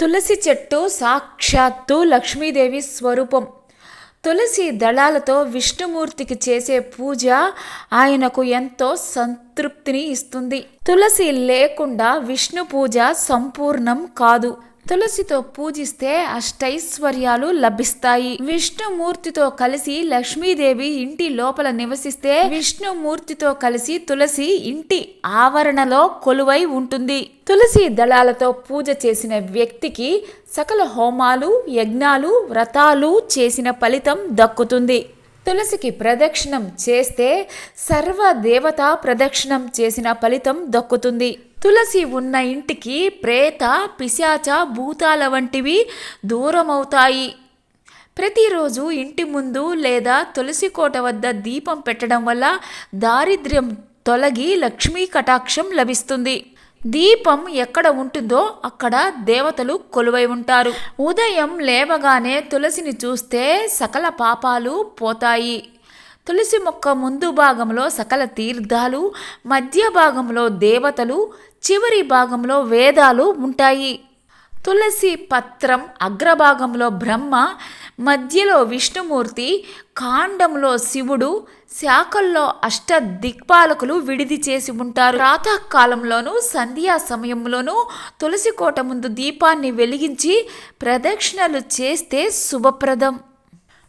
తులసి చెట్టు సాక్షాత్తు లక్ష్మీదేవి స్వరూపం. తులసి దళాలతో విష్ణుమూర్తికి చేసే పూజ ఆయనకు ఎంతో సంతృప్తిని ఇస్తుంది. తులసి లేకుండా విష్ణు పూజ సంపూర్ణం కాదు. తులసితో పూజిస్తే అష్టైశ్వర్యాలు లభిస్తాయి. విష్ణుమూర్తితో కలిసి లక్ష్మీదేవి ఇంటి లోపల నివసిస్తే విష్ణుమూర్తితో కలిసి తులసి ఇంటి ఆవరణలో కొలువై ఉంటుంది. తులసి దళాలతో పూజ చేసిన వ్యక్తికి సకల హోమాలు యజ్ఞాలు వ్రతాలు చేసిన ఫలితం దక్కుతుంది. తులసికి ప్రదక్షిణం చేస్తే సర్వ దేవతా ప్రదక్షిణం చేసిన ఫలితం దక్కుతుంది. తులసి ఉన్న ఇంటికి ప్రేత పిశాచ భూతాల వంటివి దూరమవుతాయి. ప్రతిరోజు ఇంటి ముందు లేదా తులసి కోట వద్ద దీపం పెట్టడం వల్ల దారిద్ర్యం తొలగి లక్ష్మీ కటాక్షం లభిస్తుంది. దీపం ఎక్కడ ఉంటుందో అక్కడ దేవతలు కొలువై ఉంటారు. ఉదయం లేవగానే తులసిని చూస్తే సకల పాపాలు పోతాయి. తులసి మొక్క ముందు భాగంలో సకల తీర్థాలు మధ్య భాగంలో దేవతలు చివరి భాగంలో వేదాలు ఉంటాయి. తులసి పత్రం అగ్రభాగంలో బ్రహ్మ మధ్యలో విష్ణుమూర్తి కాండంలో శివుడు శాఖల్లో అష్ట దిక్పాలకులు విడిది చేసి ఉంటారు. ప్రాతకాలంలోనూ సంధ్యా సమయంలోనూ తులసి కోట ముందు దీపాన్ని వెలిగించి ప్రదక్షిణలు చేస్తే శుభప్రదం.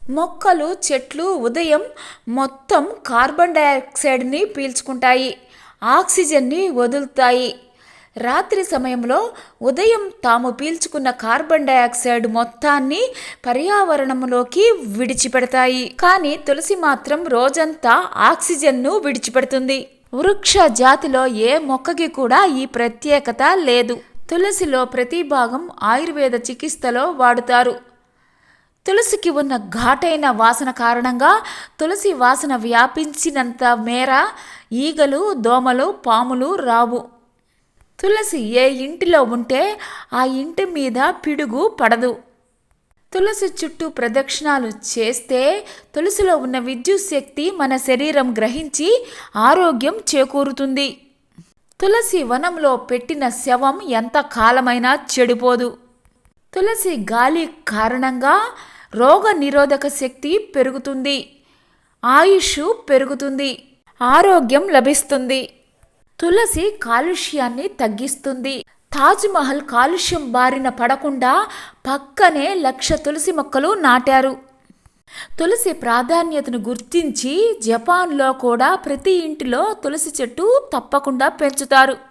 మొక్కలు చెట్లు ఉదయం మొత్తం కార్బన్ డయాక్సైడ్ని పీల్చుకుంటాయి. ఆక్సిజన్ని వదులుతాయి. రాత్రి సమయంలో ఉదయం తాము పీల్చుకున్న కార్బన్ డైఆక్సైడ్ మొత్తాన్ని పర్యావరణంలోకి విడిచిపెడతాయి. కానీ తులసి మాత్రం రోజంతా ఆక్సిజన్ను విడిచిపెడుతుంది. వృక్ష జాతిలో ఏ మొక్కకి కూడా ఈ ప్రత్యేకత లేదు. తులసిలో ప్రతి భాగం ఆయుర్వేద చికిత్సలో వాడుతారు. తులసికి ఉన్న ఘాటైన వాసన కారణంగా తులసి వాసన వ్యాపించినంత మేర ఈగలు దోమలు పాములు రావు. తులసి ఏ ఇంటిలో ఉంటే ఆ ఇంటి మీద పిడుగు పడదు. తులసి చుట్టూ ప్రదక్షిణాలు చేస్తే తులసిలో ఉన్న విద్యుత్ శక్తి మన శరీరం గ్రహించి ఆరోగ్యం చేకూరుతుంది. తులసి వనంలో పెట్టిన శవం ఎంత కాలమైనా చెడిపోదు. తులసి గాలి కారణంగా రోగ నిరోధక శక్తి పెరుగుతుంది. ఆయుష్ పెరుగుతుంది. ఆరోగ్యం లభిస్తుంది. తులసి కాలుష్యాన్ని తగ్గిస్తుంది. తాజ్మహల్ కాలుష్యం బారిన పడకుండా పక్కనే లక్ష తులసి మొక్కలు నాటారు. తులసి ప్రాధాన్యతను గుర్తించి జపాన్లో కూడా ప్రతి ఇంటిలో తులసి చెట్టు తప్పకుండా పెంచుతారు.